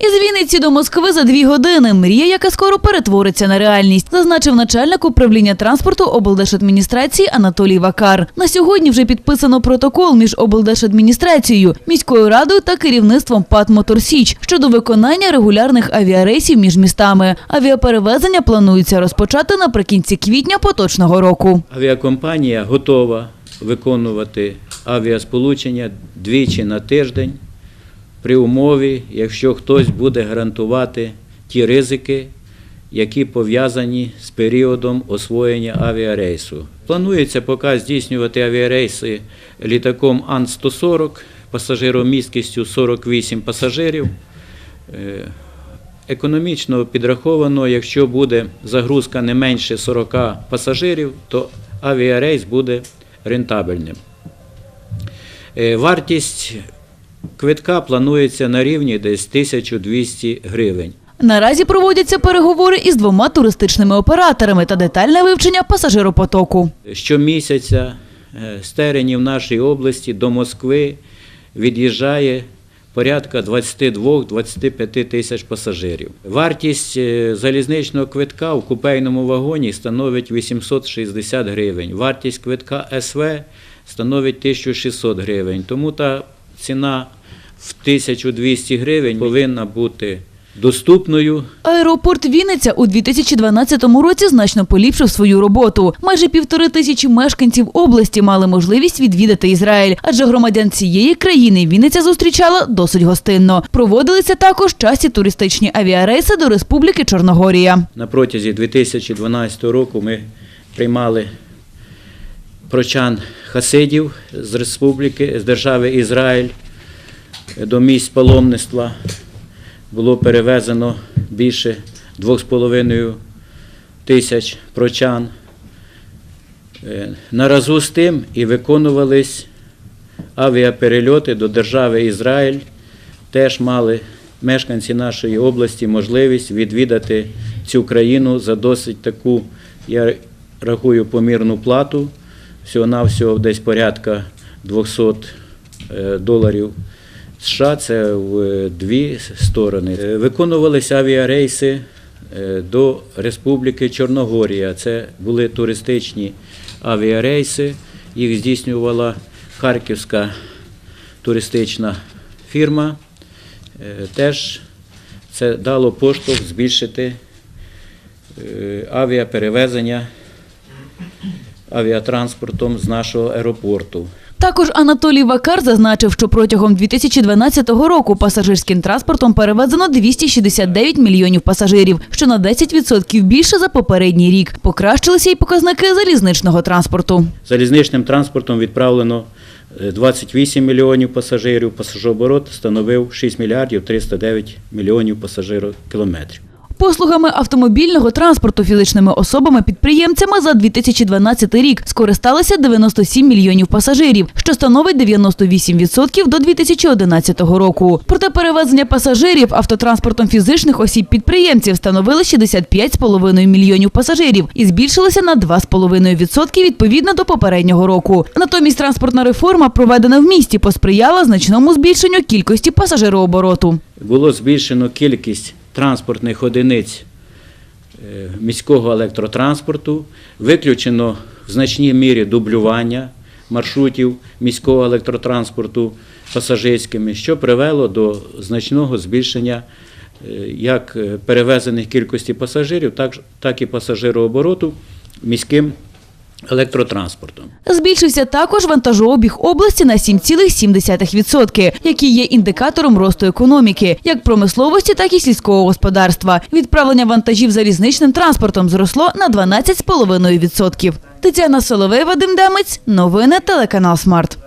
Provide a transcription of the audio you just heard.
Із Вінниці до Москви за дві години. Мрія, яка скоро перетвориться на реальність, зазначив начальник управління транспорту облдержадміністрації Анатолій Вакар. На сьогодні вже підписано протокол між облдержадміністрацією, міською радою та керівництвом ПАТ «Моторсіч» щодо виконання регулярних авіарейсів між містами. Авіаперевезення планується розпочати наприкінці квітня поточного року. Авіакомпанія готова виконувати авіасполучення двічі на тиждень при умові, якщо хтось буде гарантувати ті ризики, які пов'язані з періодом освоєння авіарейсу. Планується поки здійснювати авіарейси літаком Ан-140 пасажиромісткістю 48 пасажирів. Е, Економічно підраховано, якщо буде загрузка не менше 40 пасажирів, то авіарейс буде рентабельним. Е, Вартість квитка планується на рівні десь 1200 гривень. Наразі проводяться переговори із двома туристичними операторами та детальне вивчення пасажиропотоку. Щомісяця е, з теренів нашої області до Москви від'їжджає порядка 22-25 тисяч пасажирів. Вартість е, залізничного квитка в купейному вагоні становить 860 гривень. Вартість квитка СВ становить 1600 гривень. Тому та ціна в 1200 гривень повинна бути доступною Аеропорт Вінниця у 2012 році значно поліпшив свою роботу. Майже півтори тисячі мешканців області мали можливість відвідати Ізраїль, адже громадян цієї країни Вінниця зустрічала досить гостинно. Проводилися також часті туристичні авіарейси до Республіки Чорногорія. На протязі 2012 року ми приймали прочан хасидів з республіки, з держави Ізраїль до місць паломництва. Було перевезено більше 2,5 тисяч прочан. Е, Наразу з тим і виконувались авіаперельоти до держави Ізраїль. Теж мали мешканці нашої області можливість відвідати цю країну за досить таку, я рахую, помірну плату. Всього-навсього десь порядка 200 е, доларів США, це в е, дві сторони. Е, Виконувалися авіарейси до Республіки Чорногорія. Це були туристичні авіарейси. Їх здійснювала Харківська туристична фірма. Теж це дало поштовх збільшити авіаперевезення авіатранспортом з нашого аеропорту. Також Анатолій Вакар зазначив, що протягом 2012 року пасажирським транспортом перевезено 269 мільйонів пасажирів, що на 10% більше за попередній рік. Покращилися й показники залізничного транспорту. Залізничним транспортом відправлено е, 28 мільйонів пасажирів. Пасажирооборот становив 6 мільярдів 309 мільйонів пасажирокілометрів. Послугами автомобільного транспорту фізичними особами-підприємцями за 2012 рік скористалися 97 мільйонів пасажирів, що становить 98% до 2011 року. Проте перевезення пасажирів автотранспортом фізичних осіб-підприємців становили 65,5 мільйонів пасажирів і збільшилося на 2,5% відповідно до попереднього року. Натомість транспортна реформа, проведена в місті, посприяла значному збільшенню кількості пасажирообороту. Було збільшено кількість транспортних одиниць е, міського електротранспорту, виключено в значній мірі дублювання маршрутів міського електротранспорту пасажирськими, що привело до значного збільшення е, як е, перевезених кількості пасажирів, так, і пасажирообороту міським електротранспортом. Збільшився також вантажообіг області на 7,7%, який є індикатором росту економіки, як промисловості, так і сільського господарства. Відправлення вантажів залізничним транспортом зросло на 12,5%. Тетяна Соловей, Вадим Демець. Новини телеканал Смарт.